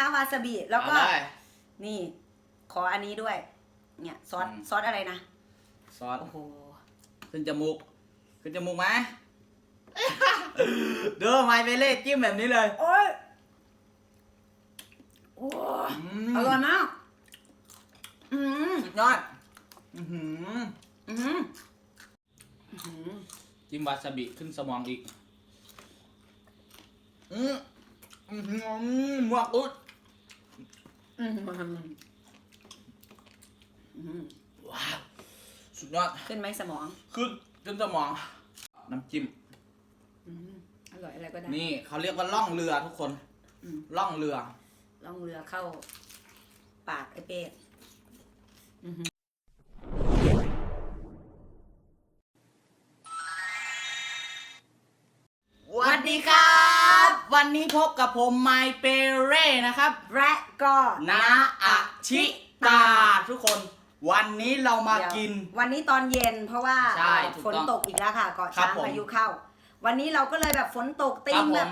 นะคะวาซาบิแล้วก็ เอาได้ นี่ ขออันนี้ด้วย เนี่ยซอสอืม ซอสอะไรนะซอสโอ้โหขึ้นจมูก ขึ้นจมูกไหม เด้อไมเวเล่จิ้มแบบนี้เลยโอ้ยโอ้อืมอร่อยมากอืมสุดยอดอื้อหืออืมอืมจิ้มวาซาบิขึ้นสมองอีก อืมอื้อหือหมวกอุด อืมอืมว้าวสุดยอดขึ้นไหมสมองขึ้นขึ้นสมอง น้ำจิ้มอืมอร่อยอะไรก็ได้นี่เขาเรียกว่าล่องเรือทุกคนอืมล่องเรือ ล่องเรือเข้า ปากไอ้เป้อื้อหื นนี้พบกับผมไมเปเร่นะครับ และก็นาอาชิตาทุกคน วันนี้เรามาเดี๋ยวกิน วันนี้ตอนเย็นเพราะว่าใช่ถูกฝนต้องตกอีกแล้วค่ะเกาะครับช้างผมพายุเข้า วันนี้เราก็เลยแบบฝนตกตีครับมผม แบบ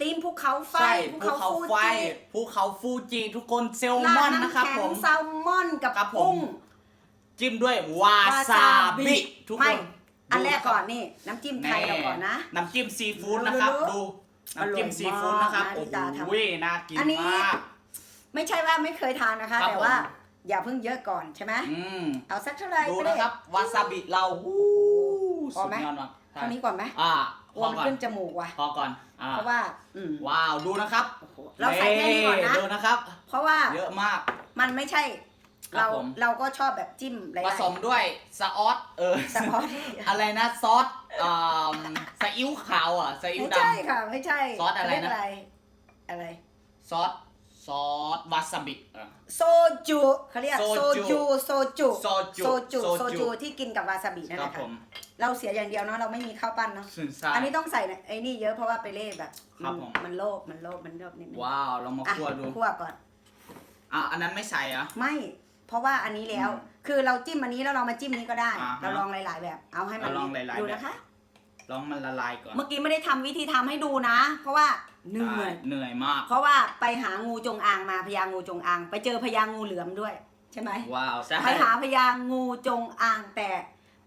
ตีมภูเขาไฟใช่ภูภูเขาเขาฟูไฟจิภูเขาฟูจิทุกคนเซลราดมอนน้ำนะครับแข็ผงมแซลมอนกับครับผม กุ้ง จิ้มด้วยวาซาบิทุกคไม่นอันแรกดูะคบก่อนนี่ น้ำจิ้มไทยเราก่อนนะ น้ำจิ้มซีฟู้ดนะครับ ดู ดู น้ำจิ้มอร่อยมากซีฟู้ดนะครับนะโอ้ที่ตาทำ โหน่ากินอันนี้ มาก ไม่ใช่ว่าไม่เคยทานนะคะ ครับแต่ว่าผม อย่าเพิ่งเยอะก่อนใช่ไหมอืมเอาสักเท่าไหร่ดูก็ได้ นะครับวาซาบิเราอู้พอไหมสุดยอดมากเท่านี้ก่อนไหมอ่ากพลัวอมันก่อนขึ้นจมูกว่ะพอก่อนอ่าเพราะว่าอืมว้าวดูนะครับโอ้โหเราใส่แค่นี้ก่อนนะ ดูนะครับ เพราะว่าเยอะมาก มันไม่ใช่ ครับเราผม เราก็ชอบแบบจิ้มหลายผๆสมด้วยซอสเออ ซอสอะไรนะซอสอ่าซีอิ๊วขาวอะซีอิ๊วไม่ด ใช่ค่ะ ไม่ใช่ซอสอะไรนะเขาเรียกอะไรอะไรำซอสซอสวาซาบิอะ โซจูเขาเรียกโซโซจูจูโซจูโซจูโซจูโซจู โซจูที่กินกับวาซาบินั่นคแหรับละผค่ะมเราเสียอย่างเดียวเนาะเราไม่มีข้าวปั้นเนาะสื่อสารอันนี้ต้องใส่ไอ้นี่เยอะเพราะว่าไปเล่แบบครับผม มันโลภมันโลภมันโลภนิดนึงว้าว เรามาอะคั่วดูคั่วก่อน อะอันนั้นไม่ใส่อะไม่ เพราะว่าอันนี้แล้วอืมคือเราจิ้มอันนี้แล้วเรามาจิ้มนี้ก็ได้ อ่าฮะเราลองหลาย ๆ แบบ เอาให้มันเราลองหลายๆ ดูแบบนะคะ ลองมันละลายก่อนเมื่อกี้ไม่ได้ทำวิธีทำให้ดูนะ เพราะว่าเหนื่อยใช่เหนื่อยมาก เพราะว่าไปหางูจงอางมาพญางูจงอาง ไปเจอพญางูเหลือมด้วย ใช่ไหมว้าวใช่ไปหาพญางูจงอางแต่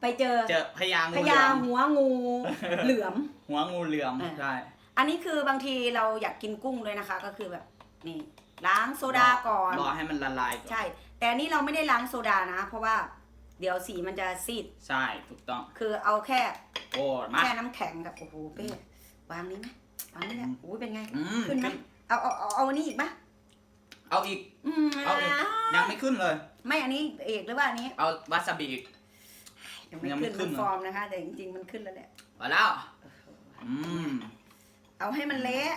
ไปเจอเจอพญางูพเหลืญาอมหัวงูเหลือม หัวงูเหลือมอ่า ใช่ อันนี้คือบางทีเราอยากกินกุ้งด้วยนะคะ ก็คือแบบนี่ล้างโซดาก่อน รอให้มันละลายก่อน ใช่ แต่อันนี้เราไม่ได้ล้างโซดานะ เพราะว่าเดี๋ยวสีมันจะซีด ใช่ถูกต้อง คือเอาแค่โอ้มาแค่น้ำแข็งกับโอ้โหเป้วางนี้ไหมวางนี่แหละอืมโอ้ยเป็นไง อืมขึ้นไหมเอาเอาเอาเอาอันนี้อีกไหมเอาอีก อืมเอาอีก ยังไม่ขึ้นเลย ไม่อันนี้เอกหรือว่าอันนี้เอาวาซาบิอีก ยังไม่ยังไม่ขึ้นขึ้มันนเหรอ ฟอร์มนะคะ แต่จริงๆมันขึ้นแล้วแหละมาแล้ว อืมเอาให้มันเละ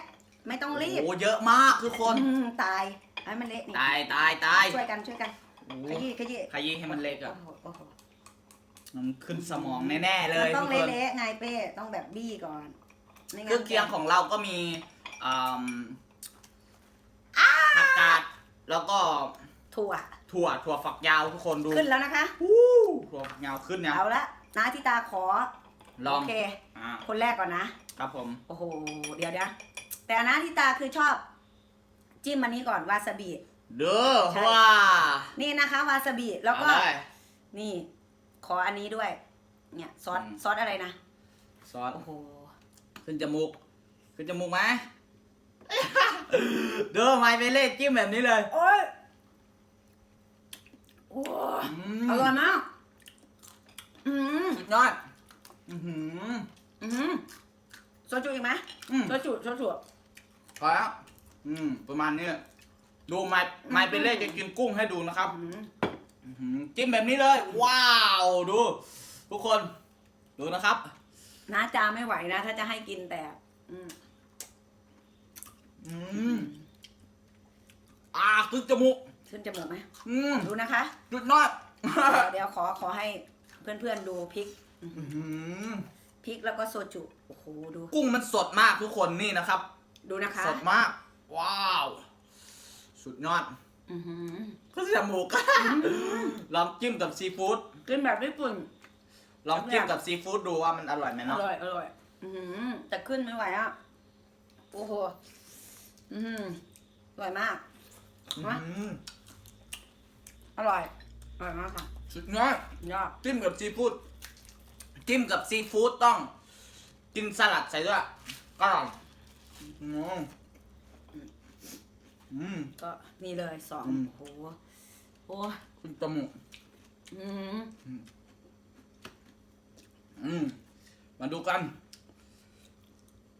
ไม่ต้องรีบโอ้เยอะมากทุกคน อืมตาย ให้มันเละนี่ตายตายตายช่วยกันช่วยกันโอ้ขยี้ขยี้ขยี้ให้มันเล็กโอ้อะโหโอ้โหมันขึ้นสมองแน่ๆเลมันยต้ทุองกคนเละๆไงเป้ต้องแบบบี้ก่อนไม่เครื่องเคียงของเราก็มีอืมผักกาดแล้วก็ถั่วถั่วถั่วฝักยาวทุกคนดูขึ้นแล้วนะคะวู้ถั่วฝักยาวขึ้นเนี่ยเอาละนาทิตาขอลองโอเค อ่าคนแรกก่อนนะ ครับผม โอ้โห เดี๋ยวนะแต่นาทิตาคือชอบ จิ้มอันนี้ก่อนวาซาบิ เด้อใช่ ว่า นี่นะคะวาซาบิแล้วก็ เอาได้ นี่ ขออันนี้ด้วย เนี่ยซอสอืม ซอสอะไรนะซอสโอ้โหขึ้นจมูก ขึ้นจมูกไหม เด้อไมเวเล่จิ้มแบบนี้เลยโอ้ยโอ้อืมอร่อยมากอืมสุดยอดอื้อหืออืมโซจูอีกไหมอืมโซจูโซจูพอแล้ว อืม ประมาณนี้ดูไมไมเวเล่จะกินกุ้งให้ดูนะครับอืมอื้อหือจิ้มแบบนี้เลย ว้าว ดู ทุกคน ดูนะครับ น้าจาไม่ไหวนะ ถ้าจะให้กินแต่ อืมอืมอ่าขึ้นจมูกขึ้นจมูกไหมอืมดูนะคะสุดยอดเดี๋ยวเดี๋ยวขอขอให้เพื่อนๆดูพริกอื้อหือพริกแล้วก็โซจูโอ้โหดู กุ้งมันสดมากทุกคนนี่นะครับ ดูนะคะ สดมาก ว้าว สุดยอดอือหือก็จมูกลองจิ้มกับซีฟู้ดกินแบบญี่ปุ่น ลองจิ้มกับซีฟู้ดดูว่ามันอร่อยไหมอเนาะร่อยอร่อยอือหือแต่ขึ้นไม่ไหวอะ โอ้โหอือหืออร่อยมากมาอืมอร่อย อร่อยมากค่ะสุดยอด ยอดจิ้มกับซีฟู้ดจิ้มกับซีฟู้ดต้อง กินสลัดใส่ด้วยก็อร่อยอืม อืม ก็นี่เลยสองอืม โอ้โหโอ้ยขึ้นจมูกอืมอืม มาดูกัน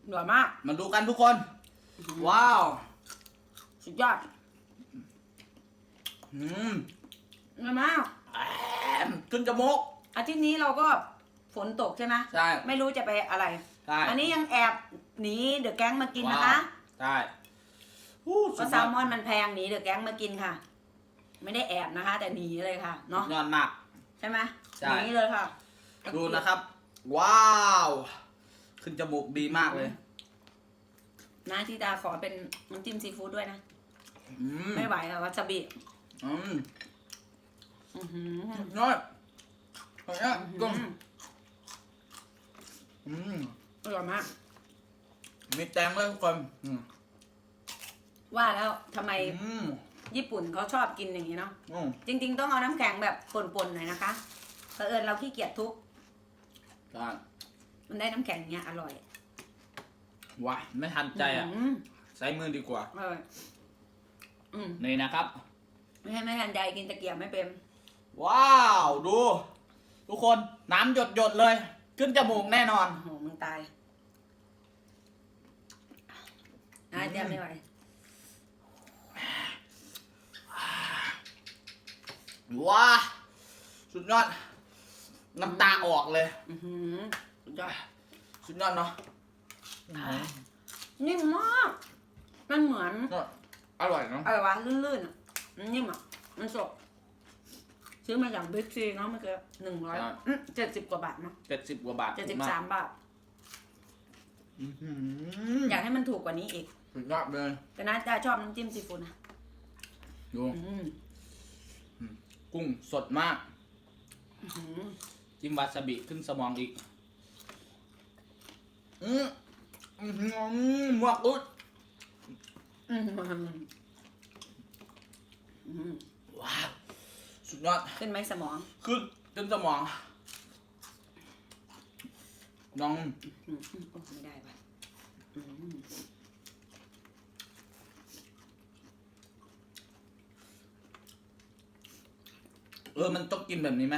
อร่อยมาก มาดูกันทุกคน ว้าว สุดยอดอืมอร่อยมาก แอมขึ้นจมูก อาทิตย์นี้เราก็ฝนตกใช่ไหมใช่ ไม่รู้จะไปอะไร ใช่อันนี้ยังแอบหนีเดอะแก๊งมากินนะคะ ว้าวใช่ อู้เพสุราะดแซยอลดมอนมันแพงหนีเดอะแก๊งมากินค่ะ ไม่ได้แอบนะคะ แต่หนีเลยค่ะเนาะยอดมาก ใช่ไหมใช่ หนีเลยค่ะดูนะครับ ว้าว ขึ้นจมูกดีมากเลยนะที่ดาขอเป็นน้ำจิ้มซีฟู้ดด้วยนะ อืมไม่ไหวค่ะวัซาบิอืมอื้อหือสุดยอดอร่อยอะอื้อกุ้งหืออืมอร่อยมากมีแตงด้วยทุกคนอืม ว่าแล้วทำไมอืมญี่ปุ่นเขาชอบกินอย่างนี้เนาะอืมจริง ๆ ต้องเอาน้ำแข็งแบบป่นๆหน่อยนะคะเผอิญเราขี้เกียจทุบใช่มันได้น้ำแข็งเนี้ยอร่อยว้าไม่ทันใจอะมใช้มือดีกว่า อร่อยอืมนี่นะครับ ไม่ให้ไม่ทันใจกินตะเกียบไม่เป็น ว้าว ดู ทุกคนน้ำหยดหยดๆเลย ขึ้นจมูกแน่นอน โอ้โหมึงตายน่าจะไม่ไหว ว้าสุดยอด น้ำตาออกเลย อือหือสุดยอดสุดยอดเนาะนิ่มมาก มันเหมือนอร่อยเนาะอะไรวะลื่นๆอะมันนิ่มอะ มันสดซื้อมาจากบิ๊กซีเนาะเมื่อกี้หนึ่งร้อยเจ็ดสิบกว่าบาทเนาะเจ็ดสิบกว่าบาทเจ็ดสิบสามบาท อื้อหืออยากให้มันถูกกว่านี้อีก สุดยอดเลยแต่น่าจะชอบน้ำจิ้มซีฟู้ดนะดู อืม กุ้งสดมากอื้อหือจิ้มวาซาบิขึ้นสมองอีก อืมอือหือหมวกอุดอืมอืมว้าว สุดยอด ขึ้นไหมสมอง ขึ้นจนสมอง น้องอืมอืมโอ้ไม่ได้ว่ะ เออมันต้องกินแบบนี้ไหม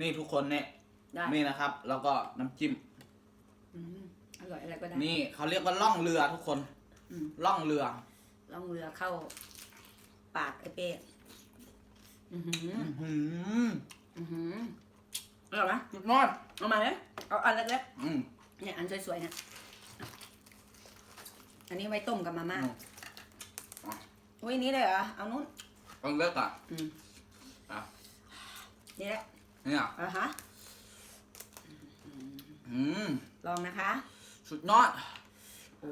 นี่ทุกคนเนี่ยได้นี่นะครับ แล้วก็น้ำจิ้ม อืมอร่อยอะไรก็ได้นี่เขาเรียกว่าล่องเรือทุกคน อืมล่องเรือล่องเรือเข้า ปากไอ้เป้อือหือ อื้อหืออือหืออร่อยไหมสุดยอดเอามาเลยเอาอันเล็กอืม ๆเนี่ยอันสวยๆเนี่ยอันนี้ไว้ต้มกับมาม่าอืมอะอุ้ยนี้เลยเหรอเอานู้นต้องเลือกอะอืมอะ นี่แหละเนี่ยอะฮะอืมลองนะคะ สุดยอดโอ้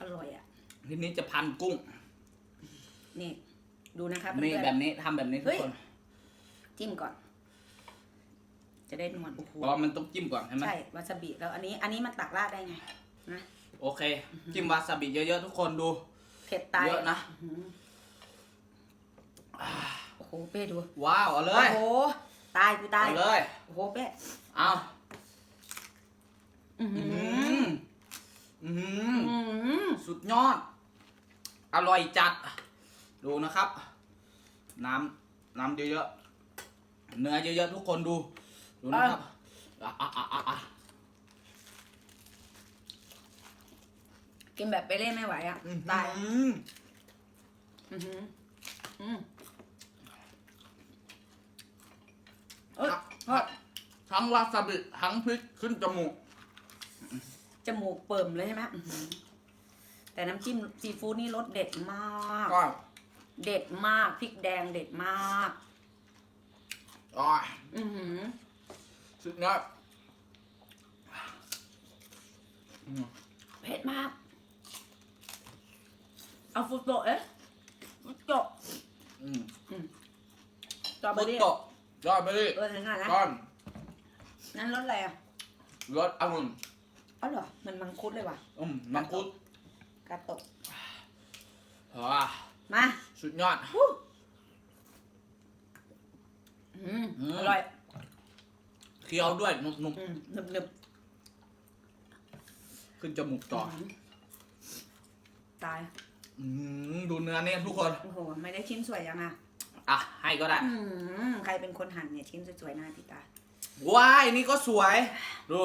อร่อยอะ ทีนี้จะพันกุ้ง นี่ ดูนะคะนี่เพื่อนๆแบบนี้ทำแบบนี้ทุเฮ้กยคนจิ้มก่อน จะได้นวลโอ้โหเพราะว่ามันต้องจิ้มก่อนใช่ไหมใช่วาซาบิแล้วอันนี้ อันนี้มันตักราดได้ไงนะโอเค จิ้มวาซาบิเยอะๆทุกคนดู เผ็ดตายเยอะนะ อื้อหือโอ้โหเป้ดู ว้าวเอาเลโอ้ย โห ตายกูตายเอาเลยโอ้โหเป้เอาอื้อหือือมอืมอื้อหือสุดยอด อร่อยจัด ดูนะครับ น้ำน้ำเยอะๆเนื้อเยอะๆทุกคนดู ดูนะครับอะอะอะอะอะกินแบบไปเล่นไม่ไหวอะอื้อตายหืออือหืออืมเอ้ยเพราะ ทั้งวาซาบิทั้งพริกขึ้นจมูก จมูกเปิ่มเลยใช่ไหมอื้อหือแต่น้ำจิ้มซีฟู้ดนี่รสเด็ดมาก ก็เด็ดมากพริกแดงเด็ดมาก อ๋ออือหือ สุดยอดอืมเผ็ดมาก เอาฟุตโตะเอ๊ะฟุตโตะอืมสตรอเบอฟุตรี่โตะ ยอดไปดิเออนั่นนะก้อนนั่นรสอะไรอะรสองุ่นอ๋อเหรอมันมังคุดเลยว่ะอืมมังคุดกาโตะอ่าสุดยอดอืมอืมอร่อยเคี้ยวด้วยนุ่มอืมหนึบหนึบๆขึ้นจมูกต่อมตาย อืมดูเนื้อเนี่ยทุกคน โอ้โห ไม่ได้ชิ้นสวยยังอะ อะให้ก็ได้อืมใครเป็นคนหั่นเนี่ยชิ้นสวยๆหน้าที่ตา ว้ายนี่ก็สวย ดู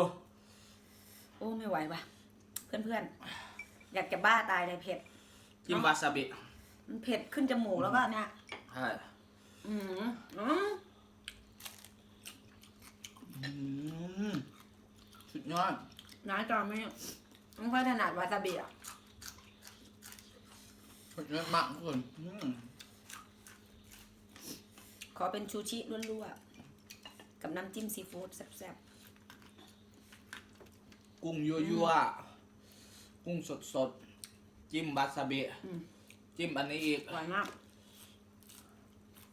โอ้ไม่ไหวว่ะ เพื่อนๆ อยากจะบ้าตายเลยเผ็ด จิ้มวาซาบิมันเผ็ดขึ้นจมูกแล้วก็เนี่ย ใช่อืมอืมอืมสุดยอดน้อยจอไม่ไม่ค่อยถนัดวาซาบิอะสุดยอดมากทุกคนอืมข อเป็นชูชิล้วนๆ กับน้ำจิ้มซีฟู้ดแซ่บกุ้งยั่วๆกุ้งสดๆจิ้มวาซาบิๆอืมจิ้มอันนี้อีกอร่อยมาก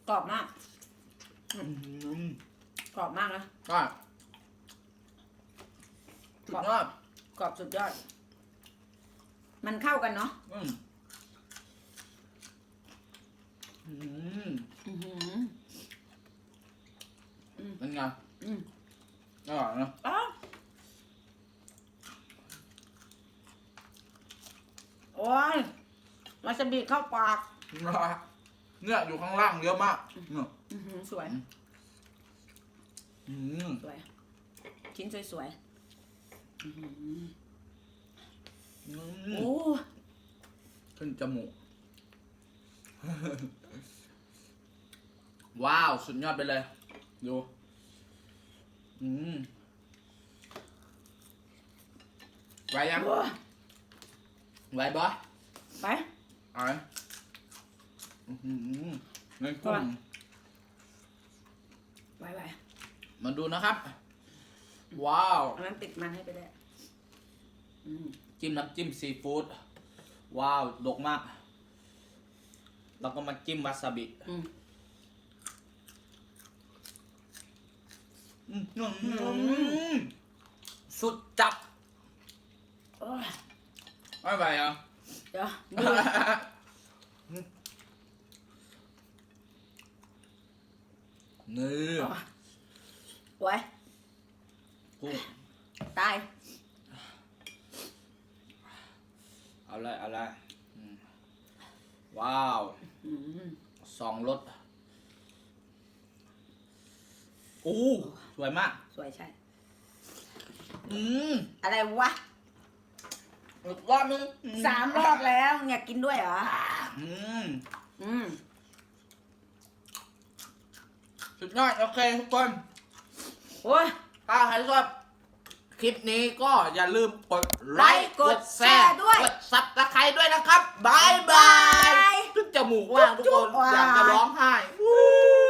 กรอบมาก อืมกรอบมากนะก็สุดยอดกรอบสุดยอด มันเข้ากันเนาะอืมอืม อือหือ เป็นไง อืม อร่อยนะ อ้าวโอ้ ยวาซาบิเข้าปากเนี่ยอยู่ข้างล่างเยอะมากเนี่ยอือหือสวย อืมสวย ชิ้นสวยๆอื้อหืออืมโอ้ขึ้นจมูก ว้าว สุดยอดไปเลย ดู อืมไหวยังโอ้ไหวบอสไปเอาไหมอื้อหือเงินกุ้งไว้ไว้มาดูนะครับ ว้าว อันนั้นติดมันให้ไปได้อืมจิ้มน้ำจิ้มซีฟู้ดว้าวดกมาก แล้วก็มาจิ้มวาซาบิอืมอืมอืมสุดจับโอ้ยไม่ไหวอะ เดี๋ยวดูนี่ไว้กุ้งตาย เอาเลยเอาเลยอืมว้าวอืมสองรสอู้สวยมาก สวยใช่ อืม อะไรวะ อีกรอบนึงสามรอบแล้วอยากกินด้วยเหรอ อืมอืมสุดยอดโอเคทุกคนโอ้ยถ้าใครชอบคลิปนี้ก็อย่าลืมกดไลค์กดแชร์ด้วยกดซับสไครต์ด้วยนะครับบายบายบ๊ายบายขึ้นจมูกว่างทุกคนจุ๊บๆอยากจะร้องไห้วู้